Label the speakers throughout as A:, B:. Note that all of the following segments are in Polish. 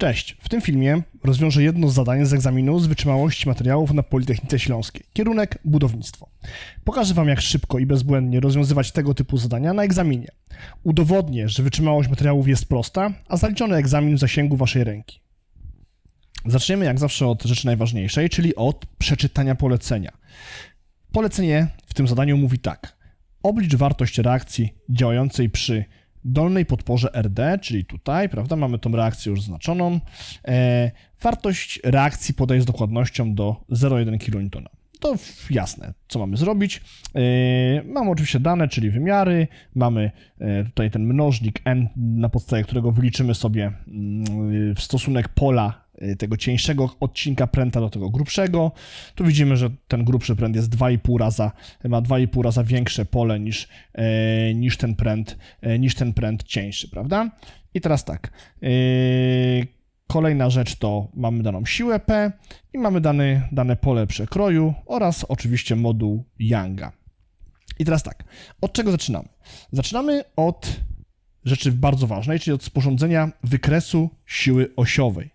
A: Cześć! W tym filmie rozwiążę jedno z zadań z egzaminu z wytrzymałości materiałów na Politechnice Śląskiej. Kierunek budownictwo. Pokażę Wam, jak szybko i bezbłędnie rozwiązywać tego typu zadania na egzaminie. Udowodnię, że wytrzymałość materiałów jest prosta, a zaliczony egzamin w zasięgu Waszej ręki. Zaczniemy jak zawsze od rzeczy najważniejszej, czyli od przeczytania polecenia. Polecenie w tym zadaniu mówi tak. Oblicz wartość reakcji działającej przy dolnej podporze RD, czyli tutaj, prawda, mamy tą reakcję już zaznaczoną. E, wartość reakcji podaje z dokładnością do 0,1 kN. To jasne, co mamy zrobić. E, mamy oczywiście dane, czyli wymiary, mamy e, tutaj ten mnożnik n, na podstawie którego wyliczymy sobie mm, stosunek pola e, tego cieńszego odcinka pręta do tego grubszego. Tu widzimy, że ten grubszy pręt jest 2,5 raza, ma 2,5 raza większe pole niż, e, niż, ten pręt, e, niż ten pręt cieńszy, prawda? I teraz tak. e, Kolejna rzecz to mamy daną siłę P i mamy dane, dane pole przekroju oraz oczywiście moduł Younga. I teraz tak, od czego zaczynamy? Zaczynamy od rzeczy bardzo ważnej, czyli od sporządzenia wykresu siły osiowej.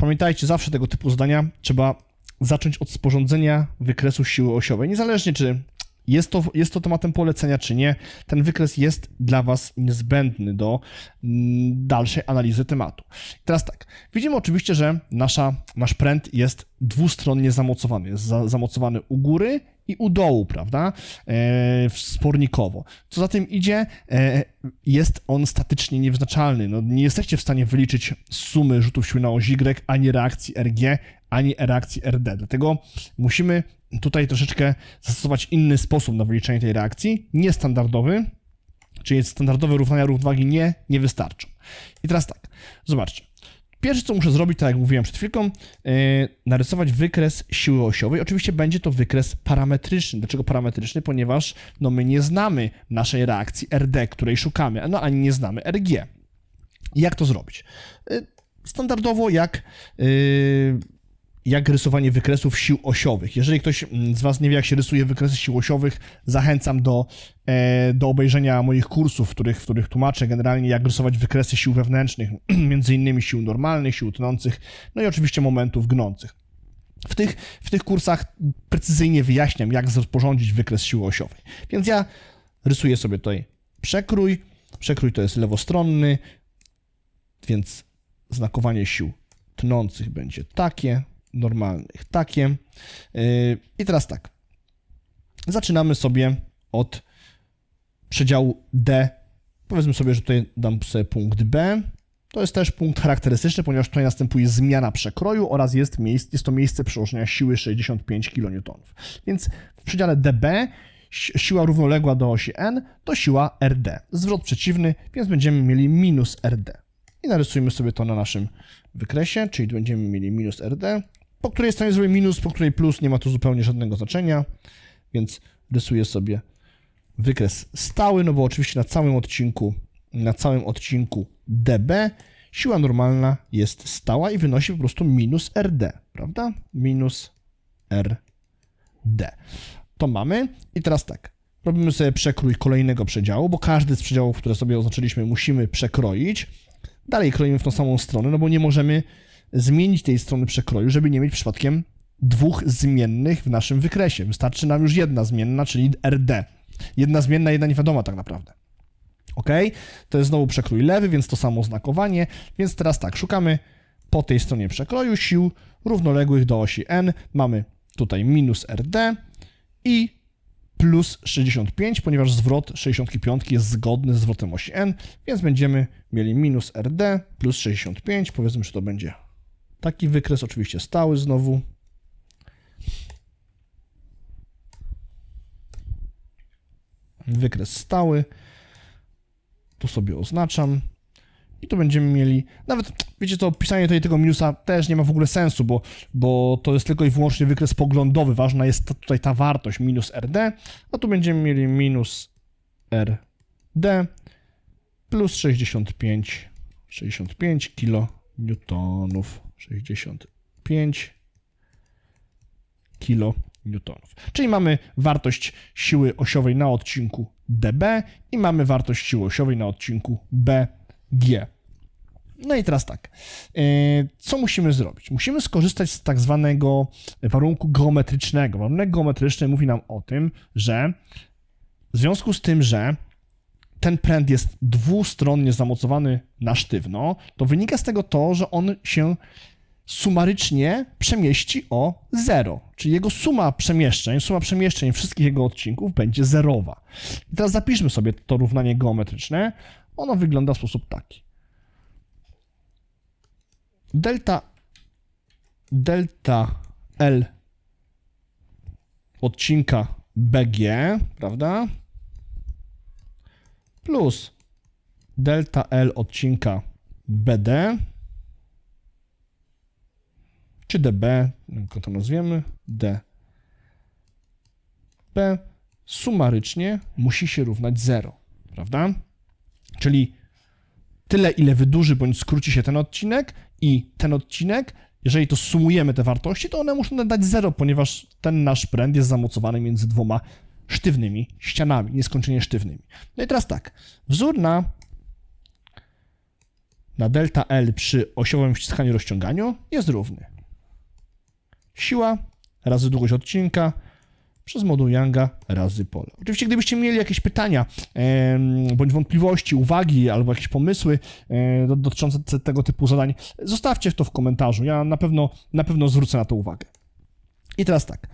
A: Pamiętajcie, zawsze tego typu zadania trzeba zacząć od sporządzenia wykresu siły osiowej. Niezależnie czy jest to, jest to tematem polecenia, czy nie, ten wykres jest dla Was niezbędny do mm, dalszej analizy tematu. Teraz tak, widzimy oczywiście, że nasza, nasz pręt jest dwustronnie zamocowany. Jest za, zamocowany u góry i u dołu, prawda? E, wspornikowo. Co za tym idzie, e, jest on statycznie niewyznaczalny. No, nie jesteście w stanie wyliczyć sumy rzutów siły na oś Y, ani reakcji RG, ani reakcji RD. Dlatego musimy tutaj troszeczkę zastosować inny sposób na wyliczenie tej reakcji, niestandardowy, czyli standardowe równania równowagi nie, nie wystarczą. I teraz tak, zobaczcie. Pierwsze, co muszę zrobić, tak jak mówiłem przed chwilką, yy, narysować wykres siły osiowej. Oczywiście będzie to wykres parametryczny. Dlaczego parametryczny? Ponieważ no, my nie znamy naszej reakcji RD, której szukamy, no ani nie znamy RG. Jak to zrobić? Yy, standardowo jak yy, jak rysowanie wykresów sił osiowych. Jeżeli ktoś mm, z Was nie wie, jak się rysuje wykresy sił osiowych, zachęcam do, e, do obejrzenia moich kursów, w których, w których tłumaczę generalnie, jak rysować wykresy sił wewnętrznych, między innymi sił normalnych, sił tnących, no i oczywiście momentów gnących. W tych, w tych kursach precyzyjnie wyjaśniam, jak sporządzić wykres siły osiowej. Więc ja rysuję sobie tutaj przekrój. Przekrój to jest lewostronny, więc znakowanie sił tnących będzie takie, normalnych takie. Yy, I teraz tak. Zaczynamy sobie od przedziału D. Powiedzmy sobie, że tutaj dam sobie punkt B. To jest też punkt charakterystyczny, ponieważ tutaj następuje zmiana przekroju oraz jest, miejsce, jest to miejsce przełożenia siły 65 kN. Więc w przedziale dB siła równoległa do osi n to siła RD. Zwrot przeciwny, więc będziemy mieli minus RD. I narysujmy sobie to na naszym wykresie, czyli będziemy mieli minus RD po której stronie zrobię minus, po której plus, nie ma tu zupełnie żadnego znaczenia, więc rysuję sobie wykres stały, no bo oczywiście na całym odcinku, na całym odcinku dB siła normalna jest stała i wynosi po prostu minus RD, prawda? Minus RD. To mamy i teraz tak, robimy sobie przekrój kolejnego przedziału, bo każdy z przedziałów, które sobie oznaczyliśmy, musimy przekroić. Dalej kroimy w tą samą stronę, no bo nie możemy zmienić tej strony przekroju, żeby nie mieć przypadkiem dwóch zmiennych w naszym wykresie. Wystarczy nam już jedna zmienna, czyli RD. Jedna zmienna, jedna niewiadoma tak naprawdę. Ok? To jest znowu przekrój lewy, więc to samo znakowanie. Więc teraz tak, szukamy po tej stronie przekroju sił równoległych do osi n. Mamy tutaj minus RD i plus 65, ponieważ zwrot 65 jest zgodny z zwrotem osi n, więc będziemy mieli minus RD plus 65. Powiedzmy, że to będzie Taki wykres oczywiście stały znowu. Wykres stały. Tu sobie oznaczam. I tu będziemy mieli, nawet, wiecie co, pisanie tutaj tego minusa też nie ma w ogóle sensu, bo, bo to jest tylko i wyłącznie wykres poglądowy. Ważna jest tutaj ta wartość minus RD, a tu będziemy mieli minus RD plus 65, 65 kilonewtonów. 65 kN. Czyli mamy wartość siły osiowej na odcinku dB i mamy wartość siły osiowej na odcinku BG. No i teraz tak, e, co musimy zrobić? Musimy skorzystać z tak zwanego warunku geometrycznego. Warunek geometryczny mówi nam o tym, że w związku z tym, że ten pręt jest dwustronnie zamocowany na sztywno, to wynika z tego to, że on się sumarycznie przemieści o 0, czyli jego suma przemieszczeń, suma przemieszczeń wszystkich jego odcinków będzie zerowa. I teraz zapiszmy sobie to równanie geometryczne. Ono wygląda w sposób taki. Delta delta L odcinka BG, prawda? Plus delta L odcinka BD czy dB, jak to nazwiemy, d. b sumarycznie musi się równać 0, prawda? Czyli tyle, ile wydłuży bądź skróci się ten odcinek i ten odcinek, jeżeli to sumujemy te wartości, to one muszą dać 0, ponieważ ten nasz pręt jest zamocowany między dwoma sztywnymi ścianami, nieskończenie sztywnymi. No i teraz tak, wzór na, na delta L przy osiowym ściskaniu rozciąganiu jest równy siła razy długość odcinka przez moduł Younga razy pole. Oczywiście, gdybyście mieli jakieś pytania, e, bądź wątpliwości, uwagi albo jakieś pomysły e, dotyczące tego typu zadań, zostawcie to w komentarzu. Ja na pewno, na pewno zwrócę na to uwagę. I teraz tak.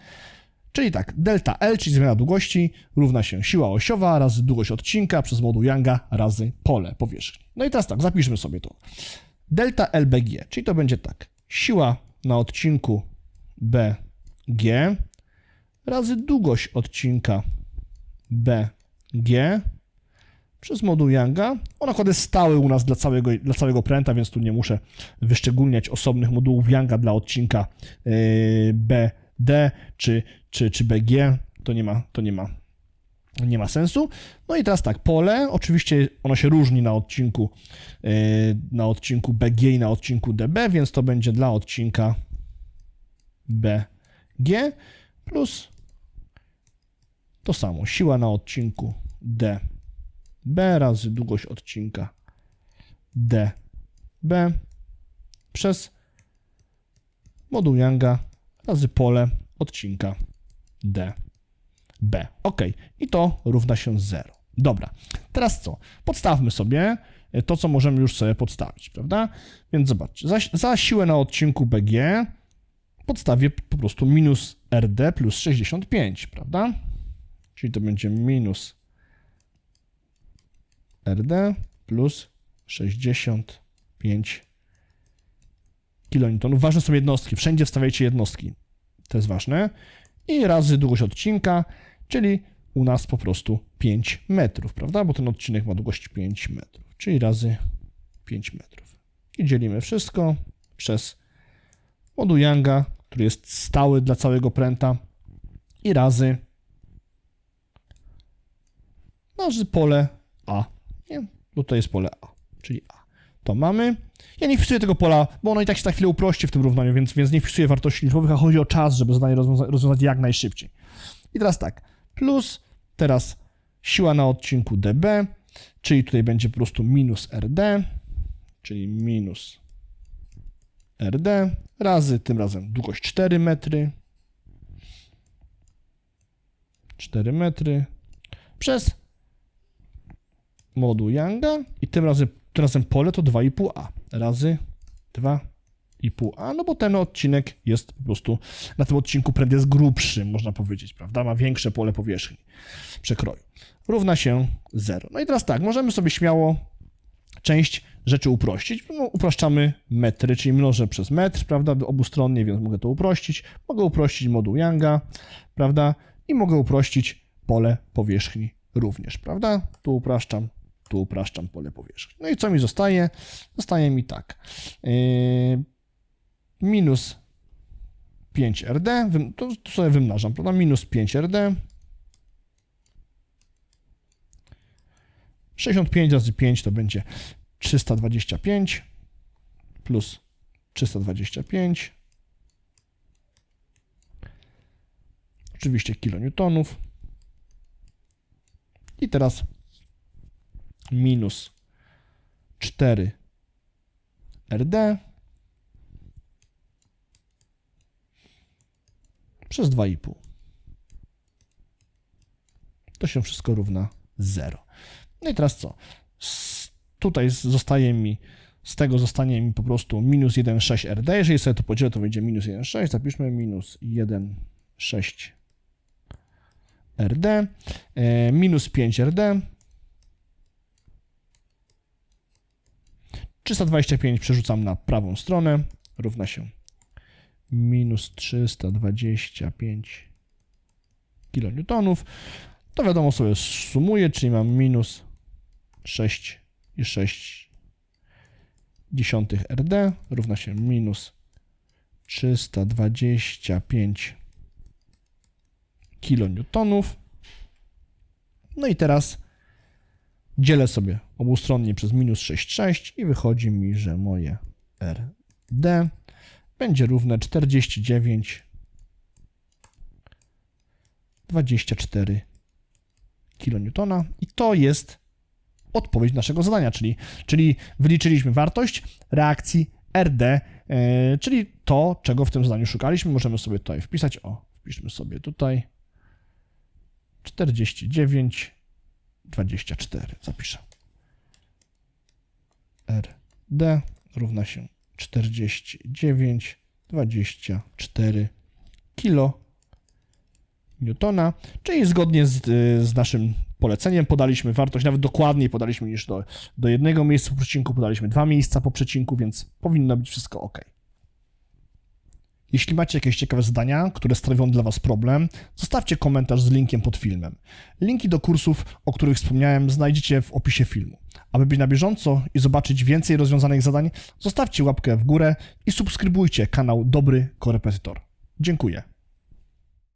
A: Czyli tak, delta L, czyli zmiana długości, równa się siła osiowa razy długość odcinka przez moduł Younga razy pole powierzchni. No i teraz tak, zapiszmy sobie to. Delta LBG, czyli to będzie tak. Siła na odcinku BG razy długość odcinka BG przez moduł Younga. On akurat jest stały u nas dla całego, dla całego pręta, więc tu nie muszę wyszczególniać osobnych modułów Younga dla odcinka yy, BD czy, czy, czy BG. To nie ma, to nie ma, nie ma sensu. No i teraz tak, pole, oczywiście ono się różni na odcinku, yy, na odcinku BG i na odcinku DB, więc to będzie dla odcinka BG plus to samo, siła na odcinku D B razy długość odcinka DB przez moduł Younga razy pole odcinka DB. Ok, i to równa się 0. Dobra, teraz co? Podstawmy sobie to, co możemy już sobie podstawić, prawda? Więc zobaczcie, za, za siłę na odcinku BG podstawię po prostu minus RD plus 65, prawda? Czyli to będzie minus RD plus 65 kN. Ważne są jednostki. Wszędzie wstawiajcie jednostki. To jest ważne. I razy długość odcinka, czyli u nas po prostu 5 metrów, prawda? Bo ten odcinek ma długość 5 metrów, czyli razy 5 metrów. I dzielimy wszystko przez moduł Younga, który jest stały dla całego pręta i razy razy pole A. Nie? Bo to jest pole A, czyli A. To mamy. Ja nie wpisuję tego pola, bo ono i tak się za chwilę uprości w tym równaniu, więc, więc nie wpisuję wartości liczbowych, a chodzi o czas, żeby zadanie rozwiąza rozwiązać jak najszybciej. I teraz tak, plus teraz siła na odcinku dB, czyli tutaj będzie po prostu minus RD, czyli minus RD razy tym razem długość 4 metry 4 metry przez moduł Younga i tym razem, tym razem pole to 2,5a razy 2,5a, no bo ten odcinek jest po prostu, na tym odcinku pręd jest grubszy, można powiedzieć, prawda, ma większe pole powierzchni przekroju. Równa się 0. No i teraz tak, możemy sobie śmiało część rzeczy uprościć. No, upraszczamy metry, czyli mnożę przez metr, prawda, obustronnie, więc mogę to uprościć. Mogę uprościć moduł Younga, prawda, i mogę uprościć pole powierzchni również, prawda. Tu upraszczam, tu upraszczam pole powierzchni. No i co mi zostaje? Zostaje mi tak. Yy, minus 5RD, to, to sobie wymnażam, prawda, minus 5RD 65 razy 5 to będzie 325 plus 325. Oczywiście kilonewtonów. I teraz minus 4 RD przez 2,5. To się wszystko równa 0. No i teraz co? Z, tutaj zostaje mi, z tego zostanie mi po prostu minus 1,6 RD. Jeżeli sobie to podzielę, to będzie minus 1,6. Zapiszmy minus 1,6 RD. E, minus 5 RD. 325 przerzucam na prawą stronę. Równa się minus 325 kilonewtonów. To wiadomo sobie sumuję, czyli mam minus 6,6 dziesiątych RD równa się minus 325 kilonewtonów. No i teraz dzielę sobie obustronnie przez minus 6,6 i wychodzi mi, że moje RD będzie równe 49 24 kilonewtona i to jest odpowiedź naszego zadania, czyli, czyli wyliczyliśmy wartość reakcji RD, e, czyli to, czego w tym zadaniu szukaliśmy. Możemy sobie tutaj wpisać, o, wpiszmy sobie tutaj 49 24, zapiszę. RD równa się 49 24 kilo newtona, czyli zgodnie z, y, z naszym poleceniem podaliśmy wartość, nawet dokładniej podaliśmy niż do, do jednego miejsca po przecinku, podaliśmy dwa miejsca po przecinku, więc powinno być wszystko ok. Jeśli macie jakieś ciekawe zadania, które stanowią dla Was problem, zostawcie komentarz z linkiem pod filmem. Linki do kursów, o których wspomniałem, znajdziecie w opisie filmu. Aby być na bieżąco i zobaczyć więcej rozwiązanych zadań, zostawcie łapkę w górę i subskrybujcie kanał Dobry Korepetytor. Dziękuję.